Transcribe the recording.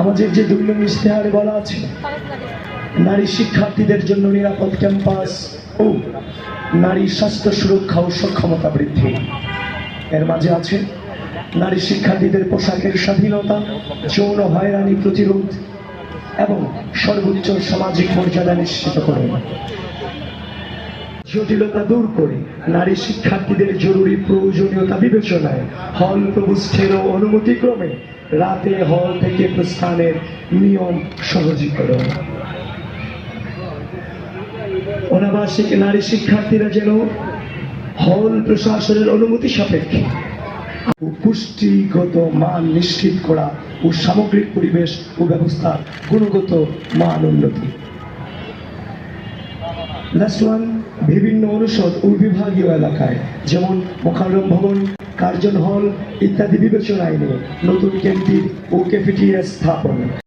আমাদের যে দুই নং ইশতেহারে বলা আছে, নারী শিক্ষার্থীদের জন্য নিরাপদ ক্যাম্পাস, ও নারী স্বাস্থ্য সুরক্ষা ও সক্ষমতা বৃদ্ধি। এর মাঝে আছে নারী শিক্ষার্থীদের পোশাকের স্বাধীনতা, যৌন হয়রানি প্রতিরোধ এবং সর্বোচ্চ সামাজিক মর্যাদা নিশ্চিত করে। জটিলতা দূর করে নারী শিক্ষার্থীদের জরুরি প্রয়োজনীয়তা বিবেচনায় হল প্রবিষ্ঠের অনুমতিক্রমে রাতে হল থেকে প্রস্থানের নিয়ম সহজীকরণ। অনাবাসিক নারী শিক্ষার্থীরা যেন হল প্রশাসনের অনুমতি সাপেক্ষে পুষ্টিগত মান নিশ্চিত করা ও সামগ্রিক পরিবেশ ও ব্যবস্থার গুণগত মান উন্নতি। লাস্ট ওয়ান বিভিন্ন অনুষদ ও বিভাগীয় এলাকায়, যেমন মোখারম ভবন, কার্জন হল ইত্যাদি বিবেচনায় নিয়ে নতুন ক্যান্টিন ও ক্যাফেটেরিয়া স্থাপন।